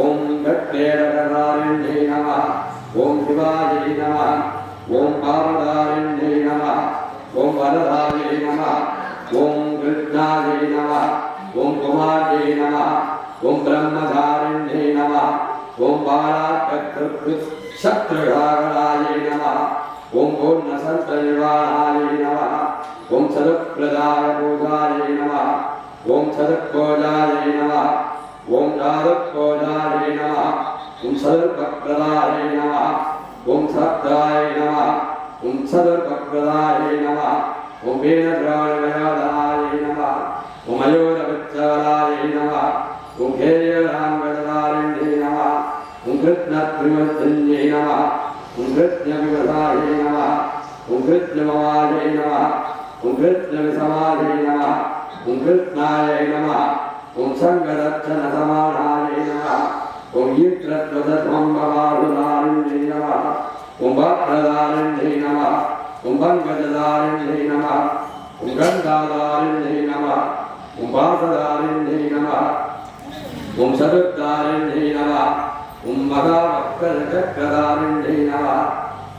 ஓம் கட்டேரகதாரிண்யை நம ஓம் சிவாயை நம ஓம் பாரதாரிண்யை நம ஓம் வரதாயை நம ஓம் கிருஷ்ணாயை நம ஓம் குமாரியை நம ஓம் பிரம்மதாரிண்யை நம ஓம் பாலாக்கத்திற்கு சத்ருகாகராயை நமः ஓம் பூர்ணசந்திரநிவாராயை நம ஓம் சதுப்பிரதாய பூஜாயை நமः ஓம் சதுர்கோஜாயை நமः ஓம் ஜாதுர்கோஜாயை நமः ஓம் சதுர்பக்ரதாயை நமः ஓம் சப்தாயை நமः ஓம் சதுர்பக்ரதாயை நமः ஓம் வீணத்ராணவயோதனாயை நமः ஓம் மயூரவிச்சவராயை நமः ஓம் கேயராங்கதாரிண்யை நமः ஓம் கிருஷ்ணத்ரிமத்தியை நமः ஓம் கிருஷ்ணவிவசாயை நமः ஓம் கிருஷ்ணமவாயை நமः ஓம் கிருஷ்ணவிசமாயை நமः ஓம் கிருஷ்ணாயை நமः ஓம் சங்கரட்சணசமானாயை நமः ஓம் ஈற்றத்வதத்வம்பவாருதாரிண்யை நமः ஓம் பாப்ரதாரிண்யை நமः ஓம் பங்கஜதாரிண்யை நமः ஓம் கந்தாதாரிண்யை நமः ஓம் பாசதாரிண்யை நமः ஓம் சதுர்தாரிண்யை நமः ஓம் மகாவக்கரச்சக்கராரிண்யை நமः